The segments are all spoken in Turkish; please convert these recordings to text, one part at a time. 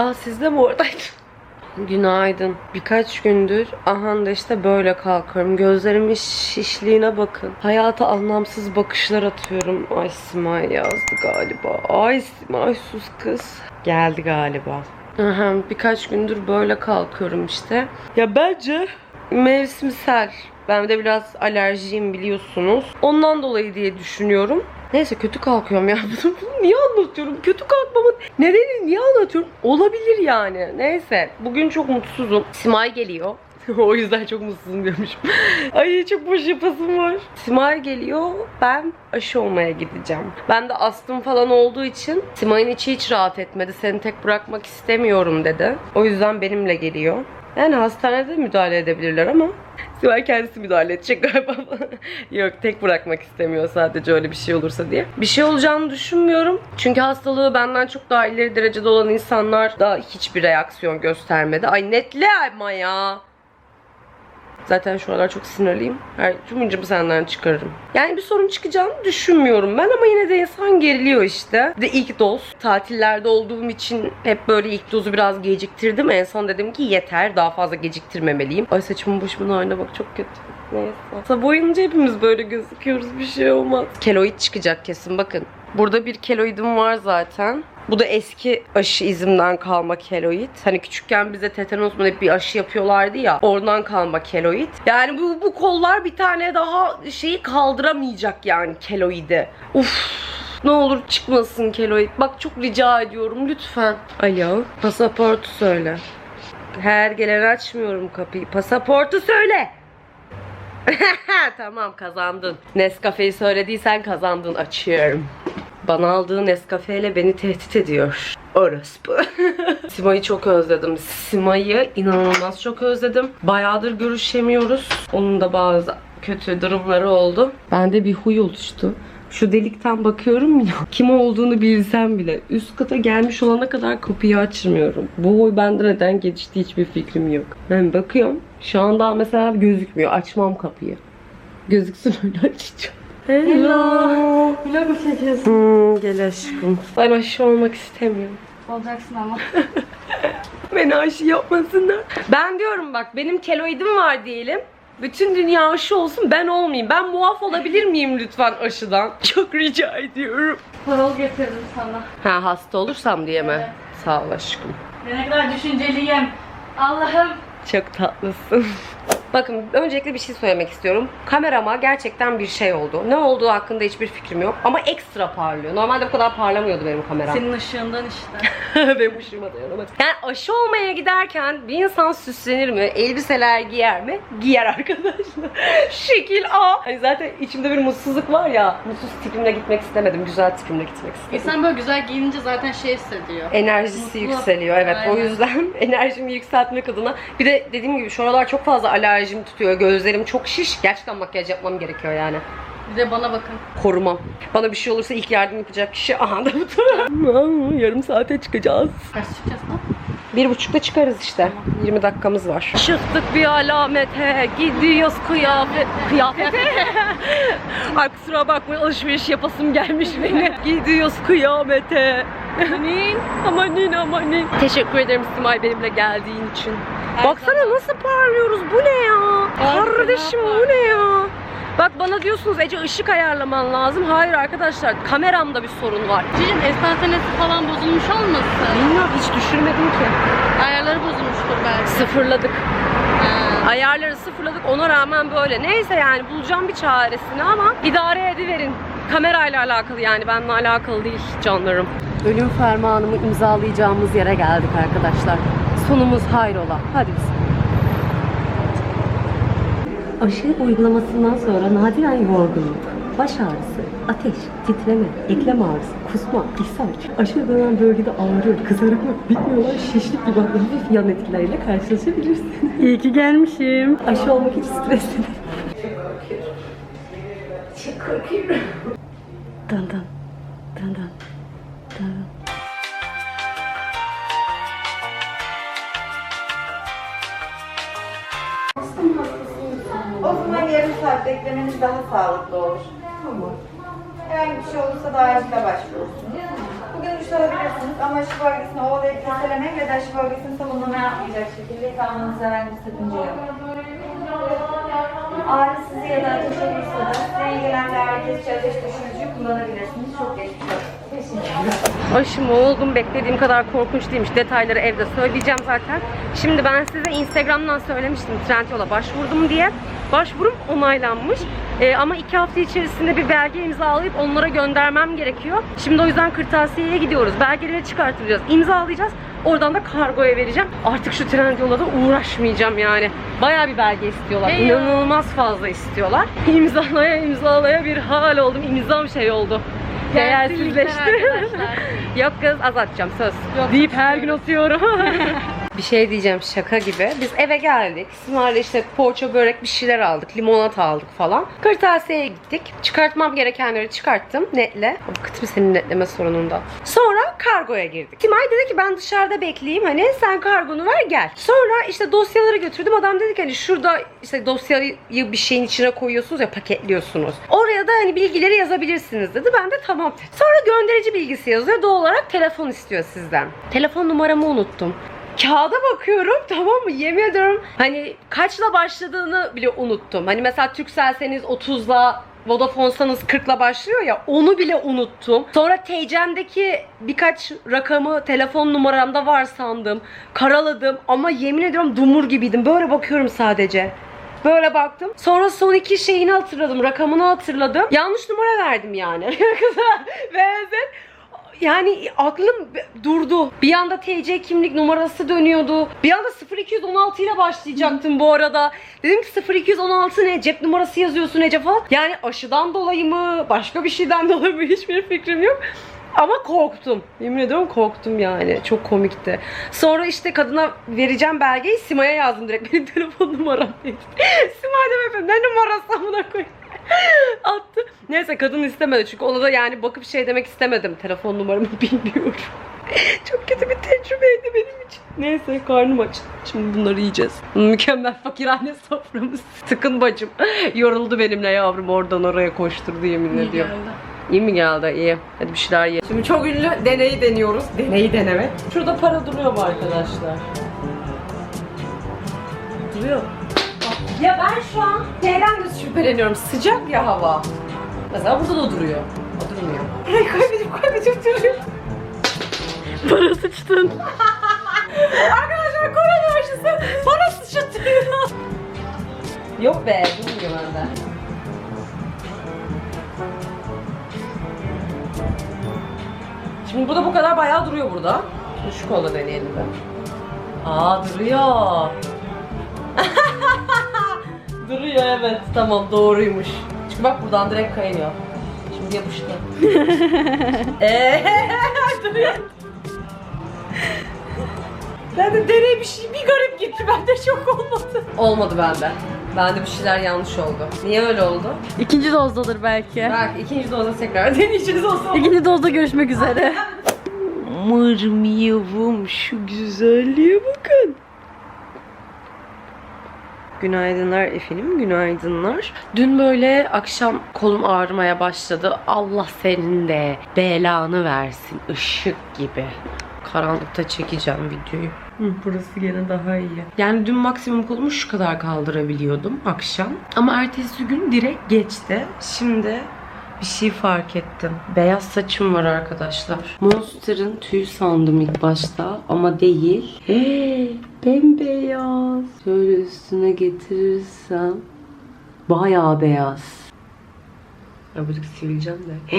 Aa siz de mi oradaydınız? Günaydın. Birkaç gündür aha da işte böyle kalkıyorum. Gözlerimin şişliğine bakın. Hayata anlamsız bakışlar atıyorum. Ay Simay yazdı galiba. Ay Simay sus kız. Geldi galiba. Aha, birkaç gündür böyle kalkıyorum işte. Ya bence mevsimsel. Ben de biraz alerjiyim biliyorsunuz. Ondan dolayı diye düşünüyorum. Neyse kötü kalkıyorum ya. Bunu niye anlatıyorum? Kötü kalkmamın nedeni niye anlatıyorum? Olabilir yani. Neyse. Bugün çok mutsuzum. Simay geliyor. o yüzden çok mutsuzum diyormuşum. Ay çok boş yapasım var. Simay geliyor. Ben aşı olmaya gideceğim. Ben de astım falan olduğu için Simay'ın içi hiç rahat etmedi. Seni tek bırakmak istemiyorum dedi. O yüzden benimle geliyor. Yani hastanede müdahale edebilirler ama Simay kendisi müdahale edecek galiba. Yok tek bırakmak istemiyor sadece öyle bir şey olursa diye. Bir şey olacağını düşünmüyorum. Çünkü hastalığı benden çok daha ileri derecede olan insanlar da hiçbir reaksiyon göstermedi. Ay netle ama ya. Zaten şu aralar çok sinirliyim. Her cumcum senden çıkarırım. Yani bir sorun çıkacağını düşünmüyorum ben ama yine de insan geriliyor işte. De ilk doz. Tatillerde olduğum için hep böyle ilk dozu biraz geciktirdim. En son dedim ki yeter daha fazla geciktirmemeliyim. Ay saçımın başımın haline bak çok kötü. Neyse. Sabah boyunca hepimiz böyle gözüküyoruz bir şey olmaz. Keloid çıkacak kesin bakın. Burada bir keloidim var zaten. Bu da eski aşı izimden kalma keloid. Hani küçükken bize tetanos mu bir aşı yapıyorlardı ya. Oradan kalma keloid. Yani bu, bu kollar bir tane daha şeyi kaldıramayacak yani keloidi. Uf. Ne olur çıkmasın keloid. Bak çok rica ediyorum lütfen. Alo. Pasaportu söyle. Her gelen açmıyorum kapıyı. Pasaportu söyle. tamam kazandın. Nescafe'yi söylediysen kazandın açıyorum. Bana aldığı Nescafe ile beni tehdit ediyor. Orospu. Sima'yı çok özledim. Sima'yı inanılmaz çok özledim. Bayağıdır görüşemiyoruz. Onun da bazı kötü durumları oldu. Bende bir huy oluştu. Şu delikten bakıyorum ya. Kim olduğunu bilsem bile. Üst kata gelmiş olana kadar kapıyı açmıyorum. Bu huy bende neden geçti hiçbir fikrim yok. Ben bakıyorum. Şu anda mesela gözükmüyor. Açmam kapıyı. Gözüksün öyle açacağım. Hello. Vlog mu çekiyorsun? Hmm, gel aşkım. Ben aşı olmak istemiyorum. Olacaksın ama. Beni aşı yapmasınlar. Ben diyorum bak benim keloidim var diyelim. Bütün dünya aşı olsun ben olmayayım. Ben muaf olabilir miyim lütfen aşıdan? Çok rica ediyorum. Parol getirdim sana. Ha hasta olursam diye mi? Evet. Sağ ol aşkım. Ne kadar düşünceliyim. Allah'ım. Çok tatlısın. Bakın öncelikle bir şey söylemek istiyorum. Kamerama gerçekten bir şey oldu. Ne olduğu hakkında hiçbir fikrim yok. Ama ekstra parlıyor. Normalde bu kadar parlamıyordu benim kameram. Senin ışığından işte. Benim ışığıma dayanamadım. Yani aşı olmaya giderken bir insan süslenir mi? Elbiseler giyer mi? Giyer arkadaşlar. Şekil A. Hani zaten içimde bir mutsuzluk var ya. Mutsuz tipimle gitmek istemedim. Güzel tipimle gitmek istedim. İnsan böyle güzel giyinince zaten şey hissediyor. Enerjisi Mutlu. yükseliyor. Evet o Aynen. yüzden enerjimi yükseltmek adına. Bir de dediğim gibi şu aralar çok fazla alerjim tutuyor. Gözlerim çok şiş. Gerçekten makyaj yapmam gerekiyor yani. Bir de bana bakın. Korumam. Bana bir şey olursa ilk yardım yapacak kişi aha da bu. Yarım saate çıkacağız. Kaç çıkacağız lan? Bir buçukta çıkarız işte. 20 dakikamız var. Çıktık bir alamete. Gidiyoruz kıyafet. Kıyafete. Ay kusura bakmayın alışveriş yapasım gelmiş beni. Gidiyoruz kıyamete. Amanin. Amanin amanin. Teşekkür ederim Simay benimle geldiğin için. Her Baksana nasıl parlıyoruz. Bu ne ya? Harika, Kardeşim bu ne ya? Bak bana diyorsunuz Ece ışık ayarlaman lazım. Hayır arkadaşlar kameramda bir sorun var. Cicim estantenesi falan bozulmuş olmasın? Bilmiyorum hiç düşürmedim ki. Ayarları bozulmuştur belki. Sıfırladık. Ha. Ayarları sıfırladık ona rağmen böyle. Neyse yani bulacağım bir çaresini ama idare ediverin. Kamerayla alakalı yani benimle alakalı değil canlarım. Ölüm fermanımı imzalayacağımız yere geldik arkadaşlar. Sonumuz hayrola. Hadi biz. Aşı uygulamasından sonra nadiren yorgunluk, baş ağrısı, ateş, titreme, eklem ağrısı, kusma, ishal, aşı uygulanan bölgede ağrı, kızarıklık, bitmiyorlar şişlik gibi hafif yan etkilerle karşılaşabilirsin. İyi ki gelmişim. Aşı olmak hiç stresli değil. Dın. Dın sağlıklı olur. Tamam. Herhangi bir şey olursa da acile başvurursunuz. bugün duş alabilirsiniz ama aşı bölgesini ovalayıp keselemek ya da aşı bölgesini savunma yapmayacak şekilde yıkanmanızda herhangi bir sakınca yok. Ağrı sizi ya da ateş olursa da size ağrı kesici ateş düşürücüyü kullanabilirsiniz. Çok geçmiş olsun. Aşım oldum beklediğim kadar korkunç değilmiş. Detayları evde söyleyeceğim zaten. Şimdi ben size Instagram'dan söylemiştim Trendyol'a başvurdum diye. Başvurum onaylanmış. Ee, ama iki hafta içerisinde bir belge imzalayıp onlara göndermem gerekiyor. Şimdi o yüzden kırtasiyeye gidiyoruz. Belgeleri çıkartacağız, imzalayacağız. Oradan da kargoya vereceğim. Artık şu Trendyol'a da uğraşmayacağım yani. Bayağı bir belge istiyorlar. Hey. İnanılmaz fazla istiyorlar. İmzalaya imzalaya bir hal oldum. İmzam şey oldu. Değersizleşti. Yok kız az atacağım söz. Yok, Deyip her gün atıyorum. bir şey diyeceğim şaka gibi. Biz eve geldik. Simar'la işte poğaça börek bir şeyler aldık. Limonata aldık falan. Kırtasiye'ye gittik. Çıkartmam gerekenleri çıkarttım netle. Bıktım senin netleme sorunundan. Sonra kargoya girdik. Simay dedi ki ben dışarıda bekleyeyim hani sen kargonu ver gel. Sonra işte dosyaları götürdüm. Adam dedi ki hani şurada işte dosyayı bir şeyin içine koyuyorsunuz ya paketliyorsunuz. Oraya da hani bilgileri yazabilirsiniz dedi. Ben de tamam. Sonra gönderici bilgisi yazıyor. Doğal olarak telefon istiyor sizden. Telefon numaramı unuttum. Kağıda bakıyorum tamam mı? Yemin hani kaçla başladığını bile unuttum. Hani mesela Turkcell'seniz 30'la Vodafone'sanız 40'la başlıyor ya onu bile unuttum. Sonra TC'mdeki birkaç rakamı telefon numaramda var sandım. Karaladım ama yemin ediyorum dumur gibiydim. Böyle bakıyorum sadece. Böyle baktım. Sonra son iki şeyini hatırladım. Rakamını hatırladım. Yanlış numara verdim yani. Benzer. Yani aklım durdu. Bir anda TC kimlik numarası dönüyordu. Bir anda 0216 ile başlayacaktım bu arada. Dedim ki 0216 ne? Cep numarası yazıyorsun Ece falan. Yani aşıdan dolayı mı? Başka bir şeyden dolayı mı? Hiçbir fikrim yok. Ama korktum. Yemin ediyorum korktum yani. Çok komikti. Sonra işte kadına vereceğim belgeyi Sima'ya yazdım direkt. Benim telefon numaram değil. Simay dedim efendim ne numarası amına koyayım. Neyse kadın istemedi çünkü ona da yani bakıp şey demek istemedim. Telefon numaramı bilmiyorum. Çok kötü bir tecrübeydi benim için. Neyse karnım aç. Şimdi bunları yiyeceğiz. Mükemmel fakirhane soframız. Sıkın bacım. Yoruldu benimle yavrum oradan oraya koşturdu yemin İyi ediyorum. geldi. İyi mi geldi? İyi. Hadi bir şeyler yiyelim. Şimdi çok ünlü deneyi deniyoruz. Deneyi deneme. Şurada para duruyor mu arkadaşlar? Duruyor. Ya ben şu an neyden de şüpheleniyorum? Sıcak ya hava. Mesela burada da duruyor. O durmuyor. Ay kaybedip kaybedip duruyor. Para sıçtın. Arkadaşlar korona aşısı para sıçratıyor. Yok be durmuyor bende. Şimdi burada bu kadar bayağı duruyor burada. Şimdi şu kola deneyelim de. Aa duruyor. duruyor evet. Tamam doğruymuş. Çünkü bak buradan direkt kaynıyor. Şimdi yapıştı. Eee duruyor. Ben de deney bir şey bir garip gitti. Bende çok olmadı. Olmadı bende. Bende bir şeyler yanlış oldu. Niye öyle oldu? İkinci dozdadır belki. Belki ikinci dozda tekrar deneyeceğiz o zaman. İkinci dozda görüşmek üzere. Mırmıyavum şu güzelliğe bakın. Günaydınlar efendim, günaydınlar. Dün böyle akşam kolum ağrımaya başladı. Allah senin de belanı versin, ışık gibi. Karanlıkta çekeceğim videoyu. Hı, burası gene daha iyi. Yani dün maksimum kolumu şu kadar kaldırabiliyordum akşam. Ama ertesi gün direkt geçti. Şimdi bir şey fark ettim. Beyaz saçım var arkadaşlar. Monster'ın tüy sandım ilk başta ama değil. Hey, bembeyaz. Şöyle üstüne getirirsem bayağı beyaz. Birazcık sivileceğim de.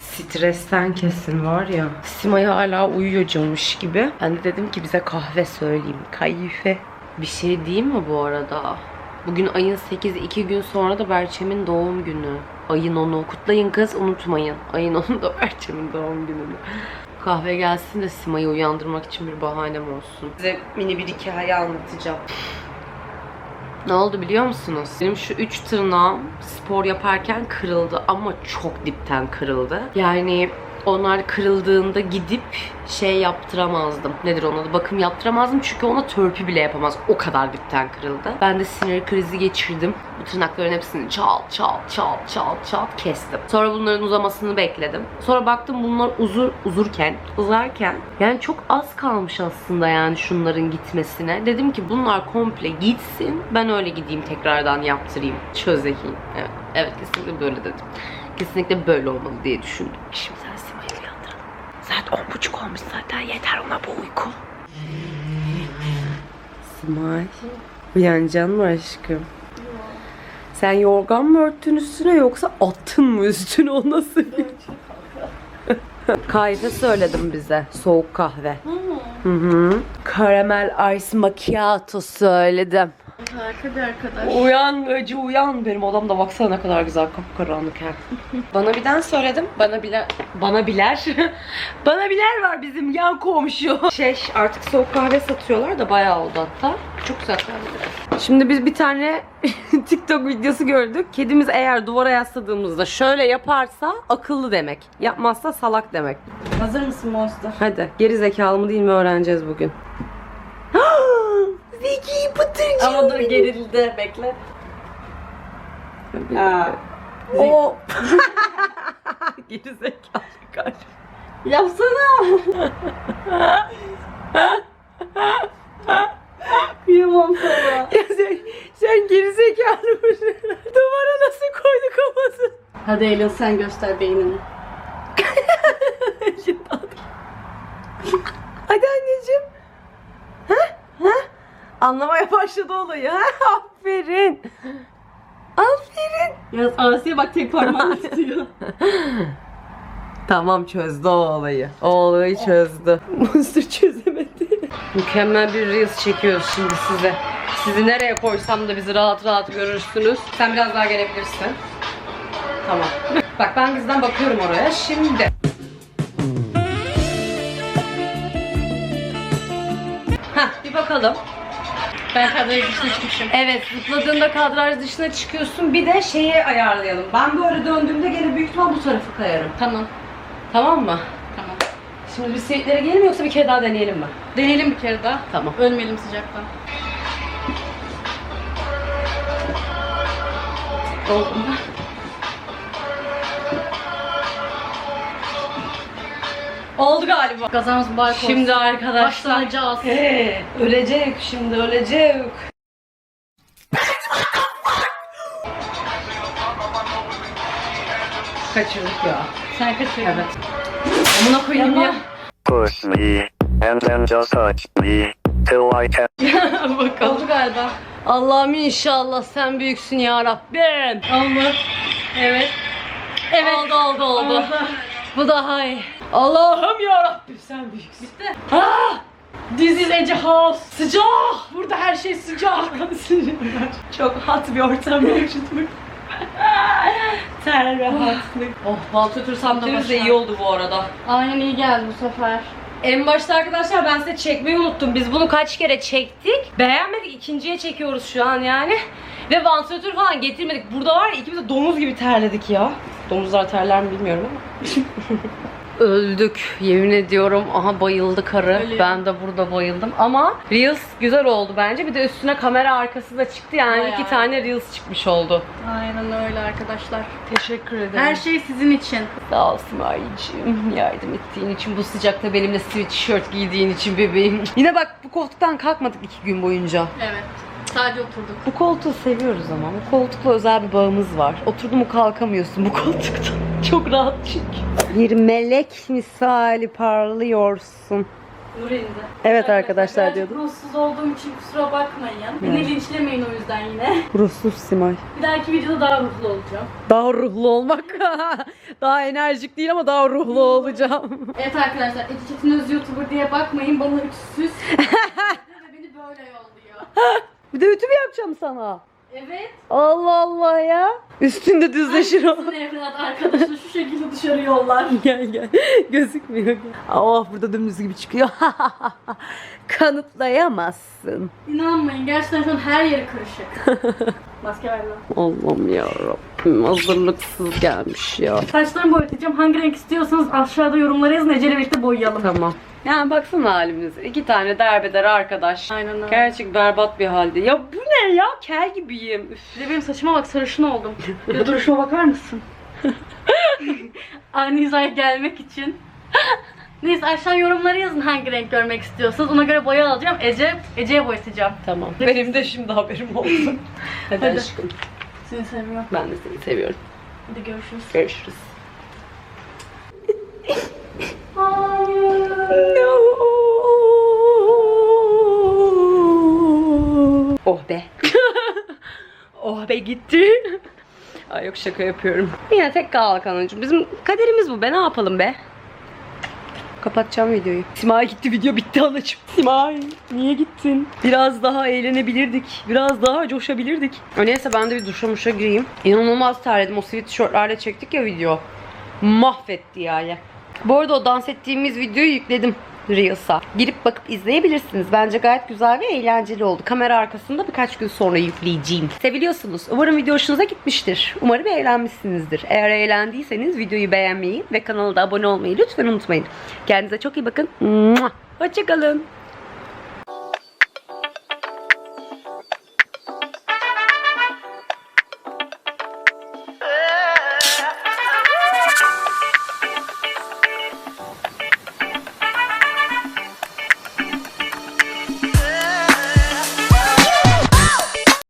Stresten kesin var ya. Simay hala uyuyor camış gibi. Ben de dedim ki bize kahve söyleyeyim. Kayfe. Bir şey diyeyim mi bu arada? Bugün ayın 8'i 2 gün sonra da Berçem'in doğum günü. Ayın 10'u. Kutlayın kız unutmayın. Ayın 10'unda Berçem'in doğum gününü. Kahve gelsin de Sima'yı uyandırmak için bir bahanem olsun. Size mini bir hikaye anlatacağım. Ne oldu biliyor musunuz? Benim şu üç tırnağım spor yaparken kırıldı ama çok dipten kırıldı. Yani Onlar kırıldığında gidip şey yaptıramazdım. Nedir onun adı? Bakım yaptıramazdım çünkü ona törpü bile yapamaz. O kadar dipten kırıldı. Ben de sinir krizi geçirdim. Bu tırnakların hepsini çal çal çal çal çal kestim. Sonra bunların uzamasını bekledim. Sonra baktım bunlar uzur uzurken, uzarken yani çok az kalmış aslında yani şunların gitmesine. Dedim ki bunlar komple gitsin. Ben öyle gideyim tekrardan yaptırayım. Çözeyim. Evet, evet kesinlikle böyle dedim. Kesinlikle böyle olmalı diye düşündüm. Şimdi sen Sima'yı uyandıralım. Saat on buçuk olmuş zaten yeter ona bu uyku. Simay. Uyanacaksın mı aşkım? Sen yorgan mı örttün üstüne yoksa attın mı üstüne o nasıl bir Kahve söyledim bize. Soğuk kahve. Hı hı. Karamel ice macchiato söyledim. Harika bir arkadaş. Uyan Öcü uyan. Benim odamda baksana ne kadar güzel kapkaranlık hem. bana birden söyledim. Bana bile bana biler. bana biler var bizim yan komşu. Şey artık soğuk kahve satıyorlar da bayağı oldu hatta. Çok güzel kahve. Şimdi biz bir tane TikTok videosu gördük. Kedimiz eğer duvara yasladığımızda şöyle yaparsa akıllı demek. Yapmazsa salak demek. Hazır mısın Monster? Hadi geri zekalı mı değil mi öğreneceğiz bugün. Zeki pıtırcı. Ama dur gerildi. Bekle. Aa. O. Geri zekalı galiba. Yapsana. Kıyamam sana. Ya sen, sen geri zekalı mısın? Duvara nasıl koydu kafasını? Hadi Eylül sen göster beynini. Hadi anneciğim. Ha? Ha? Anlamaya başladı olayı. Ha? Aferin. Aferin. Yalnız Asiye bak tek parmağını tutuyor. Tamam çözdü o olayı. O olayı çözdü. Monster çözemedi. Mükemmel bir Reels çekiyoruz şimdi size. Sizi nereye koysam da bizi rahat rahat görürsünüz. Sen biraz daha gelebilirsin. Tamam. Bak ben bizden bakıyorum oraya. Şimdi. Hah bir bakalım. Ben kadrajı dışına çıkmışım. Evet zıpladığında kadraj dışına çıkıyorsun. Bir de şeyi ayarlayalım. Ben böyle döndüğümde gene büyük ihtimal bu tarafı kayarım. Tamam. Tamam mı? Tamam. Şimdi biz seyitlere gelelim mi yoksa bir kere daha deneyelim mi? Deneyelim bir kere daha. Tamam. Ölmeyelim sıcaktan. Oldu mu? Oldu galiba. Kazamız mübarek olsun. Şimdi arkadaşlar. Başlanacağız. He, ölecek şimdi ölecek. Kaçırdık ya. Sen kaçırdın. Evet. Amına koyayım ya. Push me, and then just touch me, till I can. Bakalım. Oldu galiba. Allah'ım inşallah sen büyüksün ya Rabbim. Oldu. Evet. Evet. Oldu oldu oldu. Oldu. Bu daha iyi. Allah'ım ya Rabbim sen büyüksün. Bitti. Ah! This is Ece House. Sıcak. Burada her şey sıcak. Çok hot bir ortam mevcut mu? Ter rahatlık. Oh Baltütür Samtemiz de başa. iyi oldu bu arada. Aynen iyi geldi bu sefer. En başta arkadaşlar ben size çekmeyi unuttum. Biz bunu kaç kere çektik. Beğenmedik. ikinciye çekiyoruz şu an yani. Ve vantilatör falan getirmedik. Burada var ya ikimiz de domuz gibi terledik ya. Domuzlar terler mi bilmiyorum ama. Öldük yemin ediyorum. Aha bayıldı karı. Ölüyor. Ben de burada bayıldım. Ama Reels güzel oldu bence. Bir de üstüne kamera arkası da çıktı. Yani Bayağı. iki tane Reels çıkmış oldu. Aynen öyle arkadaşlar. Teşekkür ederim. Her şey sizin için. Sağ ol Simay'cığım. Yardım ettiğin için, bu sıcakta benimle sweatshirt giydiğin için bebeğim. Yine bak bu koltuktan kalkmadık iki gün boyunca. Evet. Sadece oturduk. Bu koltuğu seviyoruz ama. Bu koltukla özel bir bağımız var. Oturdun mu kalkamıyorsun bu koltuktan. Çok rahat çünkü. Bir melek misali parlıyorsun. Nur indi. Evet arkadaşlar diyordum. ruhsuz olduğum için kusura bakmayın. Beni linçlemeyin o yüzden yine. Ruhsuz Simay. Bir dahaki videoda daha ruhlu olacağım. Daha ruhlu olmak. daha enerjik değil ama daha ruhlu olacağım. Evet arkadaşlar Öz YouTuber diye bakmayın bana üstsüz. ve beni böyle yolluyor. Bir de ütü mü yapacağım sana? Evet. Allah Allah ya. Üstünde düzleşir o. Sizin evlat arkadaşı şu şekilde dışarı yollar. gel gel. Gözükmüyor. Oh burada dümdüz gibi çıkıyor. Kanıtlayamazsın. İnanmayın gerçekten şu an her yeri karışık. Maske ver lan. Allah'ım yarabbim hazırlıksız gelmiş ya. Saçlarımı boyatacağım. Hangi renk istiyorsanız aşağıda yorumlara yazın. Ece'yle birlikte boyayalım. Tamam. Yani baksana halimize. İki tane derbeder arkadaş. Aynen öyle. Gerçek berbat bir halde. Ya bu ne ya? Kel gibiyim. Üf. Bir de benim saçıma bak sarışın oldum. Bir de duruşuma bakar mısın? Aynı hizaya gelmek için. Neyse aşağı yorumlara yazın hangi renk görmek istiyorsanız. Ona göre boya alacağım. Ece, Ece'ye boyatacağım. Tamam. Benim de şimdi haberim oldu. Hadi Hadi. aşkım. Seni seviyorum. Ben de seni seviyorum. Hadi görüşürüz. Görüşürüz. Oh be. oh be gitti. Ay yok şaka yapıyorum. Yine tek kaldık anacığım. Bizim kaderimiz bu be ne yapalım be. Kapatacağım videoyu. Simay gitti video bitti anacığım. Simay niye gittin? Biraz daha eğlenebilirdik. Biraz daha coşabilirdik. Neyse ben de bir duşa muşa gireyim. İnanılmaz terledim. O sweat tişörtlerle çektik ya video. Mahvetti yani. Bu arada o dans ettiğimiz videoyu yükledim Reels'a. Girip bakıp izleyebilirsiniz. Bence gayet güzel ve eğlenceli oldu. Kamera arkasında birkaç gün sonra yükleyeceğim. Seviliyorsunuz. Umarım video hoşunuza gitmiştir. Umarım eğlenmişsinizdir. Eğer eğlendiyseniz videoyu beğenmeyi ve kanala da abone olmayı lütfen unutmayın. Kendinize çok iyi bakın. Hoşçakalın.